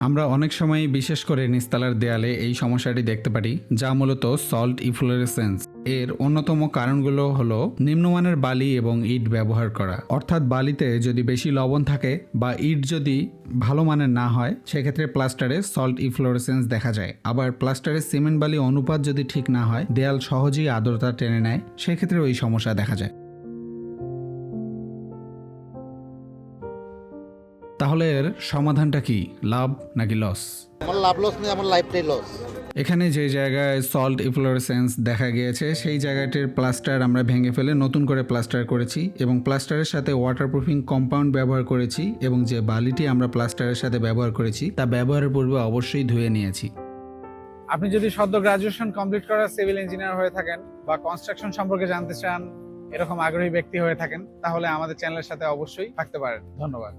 আমরা অনেক সময় বিশেষ করে নিস্তালার দেয়ালে এই সমস্যাটি দেখতে পারি, যা মূলত সল্ট ইফ্লোরেসেন্স এর অন্যতম কারণগুলো হলো নিম্নমানের বালি এবং ইট ব্যবহার করা। অর্থাৎ বালিতে যদি বেশি লবণ থাকে বা ইট যদি ভালো মানের না হয়, সেক্ষেত্রে প্লাস্টারে সল্ট ইফ্লোরেসেন্স দেখা যায়। আবার প্লাস্টারের সিমেন্ট বালি অনুপাত যদি ঠিক না হয়, দেয়াল সহজেই আর্দ্রতা টেনে নেয় সেক্ষেত্রে ওই সমস্যা দেখা যায়। তাহলে এর সমাধানটা কি লাভ নাকি লস আমার লাভ লস নেই আমার লাইফটাই লস এখানে যে জায়গায় সল্ট ইফ্লোরেসেন্স দেখা গিয়েছে সেই জায়গাটির প্লাস্টার আমরা ভেঙে ফেলে নতুন করে প্লাস্টার করেছি এবং প্লাস্টারের সাথে ওয়াটারপ্রুফিং কম্পাউন্ড ব্যবহার করেছি এবং যে বালিটি আমরা প্লাস্টারের সাথে ব্যবহার করেছি তা ব্যবহারের পূর্বে অবশ্যই ধুয়ে নিয়েছি। আপনি যদি সদ্য গ্রাজুয়েশন কমপ্লিট করা সিভিল ইঞ্জিনিয়ার হয়ে থাকেন বা কনস্ট্রাকশন সম্পর্কে জানতে চান এরকম আগ্রহী ব্যক্তি হয়ে থাকেন তাহলে আমাদের চ্যানেলের সাথে অবশ্যই থাকতে পারেন। ধন্যবাদ।